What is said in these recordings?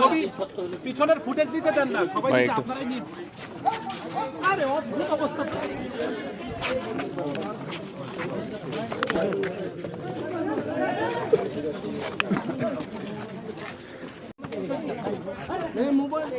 ছবি পিছনের ফুটেজ দিতে দেন না সবাই আপনারাই নিন। আরে অদ্ভুত অবস্থা।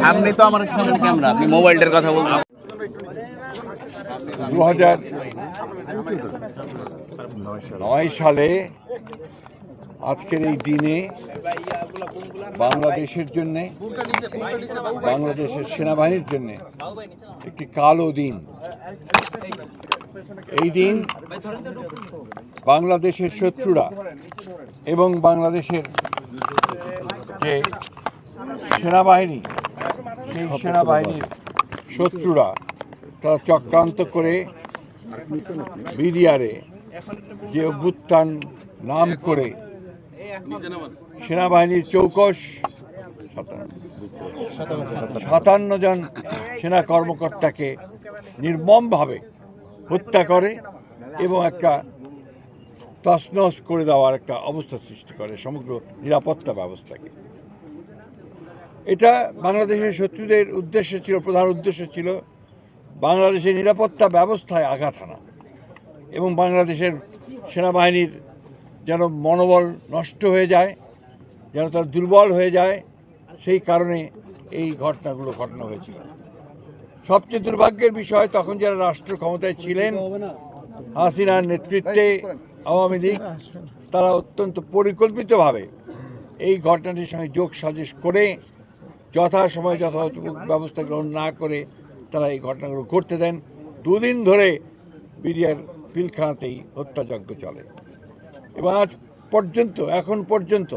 সামনে তো। আমার সামনে ক্যামেরা আপনি মোবাইলটার কথা বলছেন। দু হাজার নয় সালে আজকের এই দিনে বাংলাদেশের জন্য বাংলাদেশের সেনাবাহিনীর জন্য একটি কালো দিন এই দিন বাংলাদেশের শত্রুরা এবং বাংলাদেশের যে সেনাবাহিনী, সেই সেনাবাহিনীর শত্রুরা, তারা চক্রান্ত করে বিডিআরে যে অভ্যুত্থান নাম করে সেনাবাহিনীর চৌকস, সাতান্ন জন সেনা কর্মকর্তাকে নির্মমভাবে হত্যা করে এবং একটা তছনছ করে দেওয়ার একটা অবস্থা সৃষ্টি করে সমগ্র নিরাপত্তা ব্যবস্থাকে। এটা বাংলাদেশের শত্রুদের উদ্দেশ্য ছিল, প্রধান উদ্দেশ্য ছিল বাংলাদেশের নিরাপত্তা ব্যবস্থায় আঘাত হানা এবং বাংলাদেশের সেনাবাহিনীর যেন মনোবল নষ্ট হয়ে যায়, যেন তার দুর্বল হয়ে যায়, সেই কারণে এই ঘটনাগুলো ঘটনা হয়েছিল। সবচেয়ে দুর্ভাগ্যের বিষয়, তখন যারা রাষ্ট্র ক্ষমতায় ছিলেন, হাসিনার নেতৃত্বে আওয়ামী লীগ, তারা অত্যন্ত পরিকল্পিতভাবে এই ঘটনাটির সঙ্গে যোগ সাজেশ করে, যথাসময়ে যথাযথ ব্যবস্থা গ্রহণ না করে তারা এই ঘটনাগুলো করতে দেন। দুদিন ধরে বিডিআর পিলখানাতেই হত্যাযজ্ঞ চলে। এবং আজ পর্যন্ত, এখন পর্যন্ত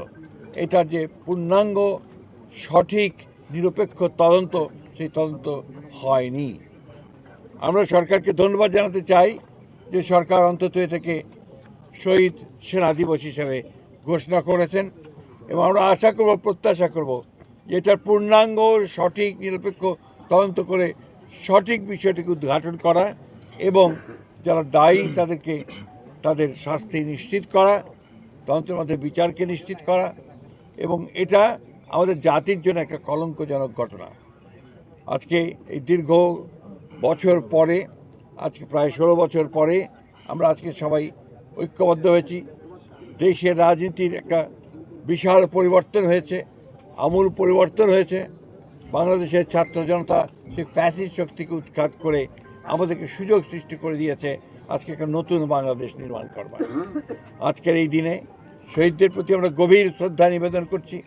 এটার যে পূর্ণাঙ্গ, সঠিক, নিরপেক্ষ তদন্ত সেই তদন্ত হয়নি। আমরা সরকারকে ধন্যবাদ জানাতে চাই যে সরকার অন্তত এটাকে শহীদ সেনা দিবস হিসেবে ঘোষণা করেছেন এবং আমরা আশা করব, প্রত্যাশা করব যে এটার পূর্ণাঙ্গ, সঠিক, নিরপেক্ষ তদন্ত করে সঠিক বিষয়টিকে উদ্ঘাটন করা এবং যারা দায়ী তাদেরকে তাদের শাস্তি নিশ্চিত করা, তদন্তের মধ্যে বিচারকে নিশ্চিত করা এবং এটা আমাদের জাতির জন্য একটা কলঙ্কজনক ঘটনা। আজকে এই দীর্ঘ বছর পরে, আজকে প্রায় ষোলো বছর পরে আমরা আজকে সবাই ঐক্যবদ্ধ হয়েছি। দেশের রাজনীতির একটা বিশাল পরিবর্তন হয়েছে, আমূল পরিবর্তন হয়েছে। বাংলাদেশের ছাত্র জনতা সেই ফ্যাসিস শক্তিকে উৎখাত করে আমাদেরকে সুযোগ সৃষ্টি করে দিয়েছে আজকে একটা নতুন বাংলাদেশ নির্মাণ করবার। আজকের এই দিনে শহীদদের প্রতি আমরা গভীর শ্রদ্ধা নিবেদন করছি।